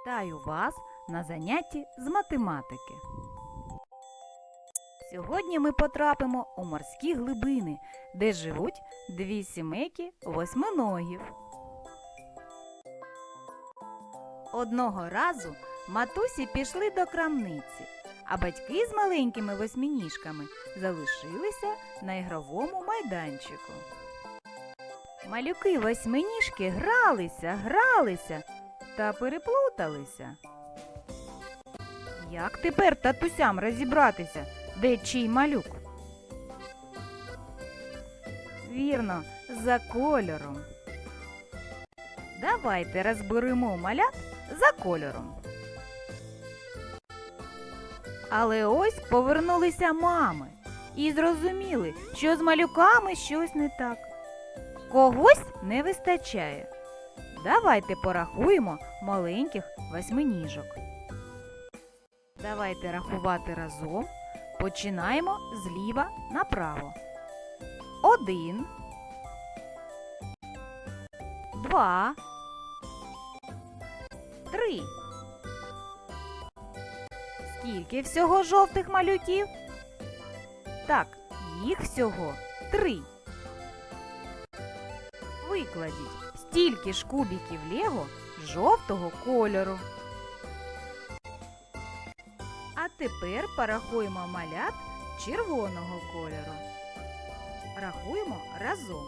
Вітаю вас на занятті з математики. Сьогодні ми потрапимо у морські глибини, де живуть дві сімейки восьминогів. Одного разу матусі пішли до крамниці, а батьки з маленькими восьминіжками залишилися на ігровому майданчику. Малюки восьминіжки гралися, гралися та переплуталися. Як тепер татусям розібратися, де чий малюк? Вірно, за кольором. Давайте розберемо малят за кольором. Але ось повернулися мами і зрозуміли, що з малюками щось не так. Когось не вистачає. Давайте порахуємо маленьких восьминіжок. Давайте рахувати разом. Починаємо зліва направо. Один. Два. Три. Скільки всього жовтих малюків? Так, їх всього три. Викладіть стільки ж кубиків Лего жовтого кольору. А тепер порахуємо малят червоного кольору. Рахуємо разом.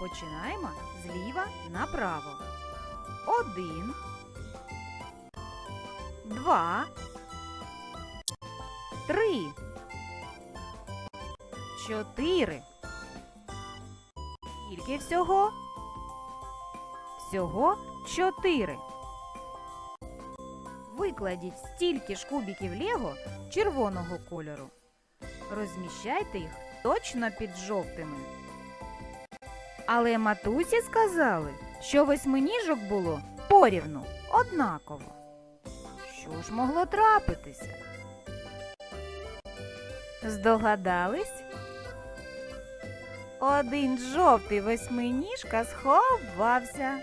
Починаємо зліва направо. Один. Два. Три. Чотири. Скільки всього? Всього чотири. Викладіть стільки ж кубиків Лего червоного кольору. Розміщайте їх точно під жовтими. Але матусі сказали, що восьминіжок було порівну, однаково. Що ж могло трапитися? Здогадались? Один жовтий восьминіжка сховався.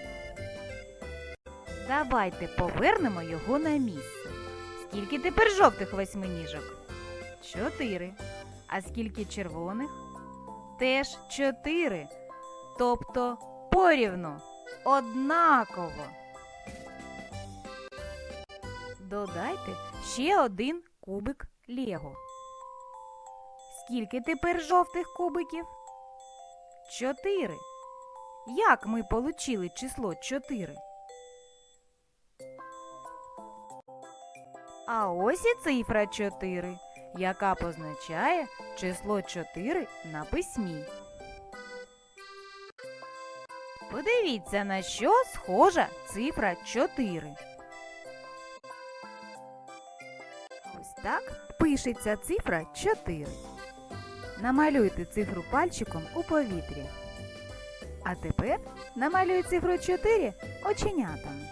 Давайте повернемо його на місце. Скільки тепер жовтих восьминіжок? Чотири. А скільки червоних? Теж чотири. Тобто порівну, однаково. Додайте ще один кубик Лего. Скільки тепер жовтих кубиків? Чотири. Як ми получили число чотири? А ось і цифра 4, яка позначає число 4 на письмі. Подивіться, на що схожа цифра 4. Ось так пишеться цифра 4. Намалюйте цифру пальчиком у повітрі. А тепер намалюй цифру 4 оченятами.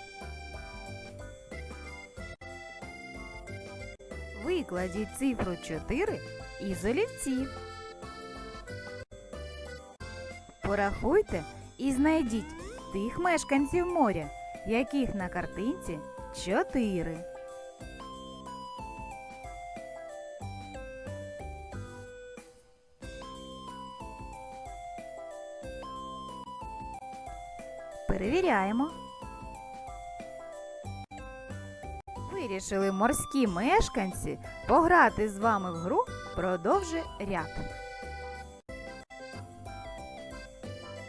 Викладіть цифру 4 із олівців. Порахуйте і знайдіть тих мешканців моря, яких на картинці 4. Перевіряємо. Вирішили морські мешканці пограти з вами в гру продовжи ряд.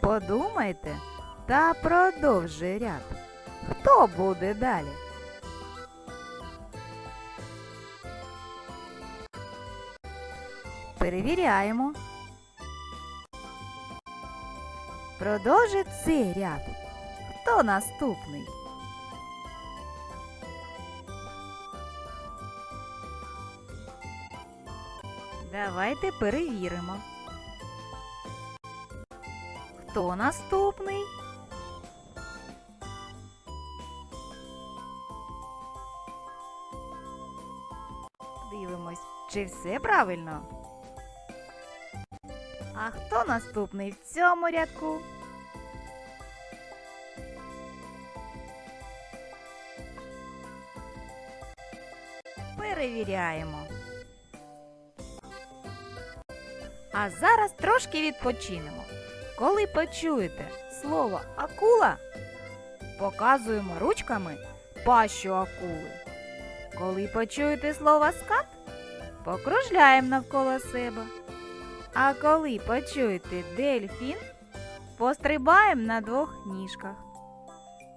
Подумайте та продовжи ряд. Хто буде далі? Перевіряємо. Продовжить цей ряд. Хто наступний? Давайте перевіримо. Хто наступний? Дивимось, чи все правильно. А хто наступний в цьому рядку? перевіряємо. А зараз трошки відпочинемо. Коли почуєте слово акула, показуємо ручками пащу акули. Коли почуєте слово скат, покружляємо навколо себе. А коли почуєте дельфін, пострибаємо на двох ніжках.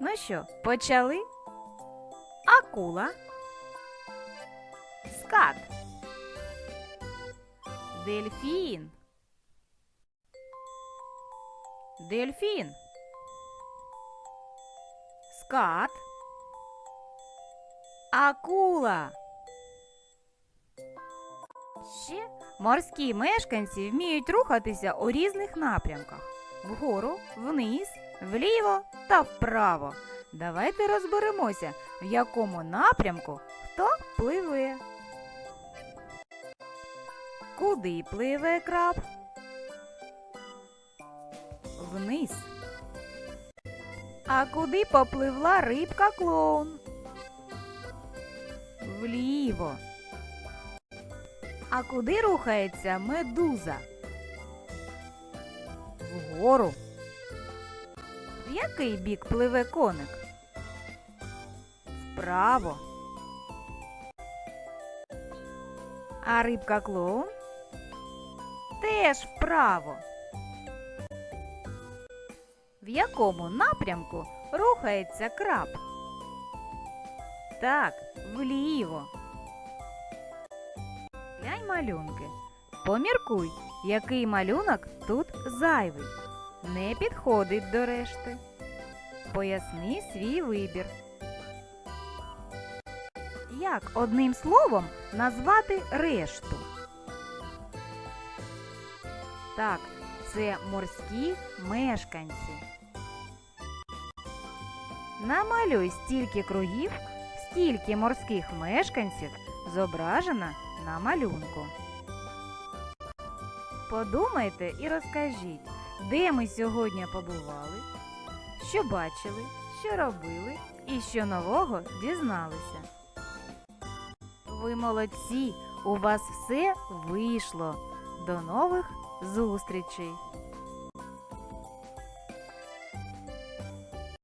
Ну що, почали? Акула. Скат. Дельфін. Дельфін. Скат. Акула. Ще морські мешканці вміють рухатися у різних напрямках: вгору, вниз, вліво та вправо. Давайте розберемося, в якому напрямку хто пливе. Куди пливе краб? Вниз. А куди попливла рибка клоун? Вліво. А куди рухається медуза? Вгору. В який бік пливе коник? Вправо. А рибка клоун? Теж вправо. В якому напрямку рухається краб? Так, вліво. Глянь малюнки. Поміркуй, який малюнок тут зайвий. Не підходить до решти. Поясни свій вибір. Як одним словом назвати решту? Так, це морські мешканці. Намалюй стільки кругів, скільки морських мешканців зображено на малюнку. Подумайте і розкажіть, де ми сьогодні побували, що бачили, що робили і що нового дізналися. Ви молодці! У вас все вийшло. До нових зустрічей!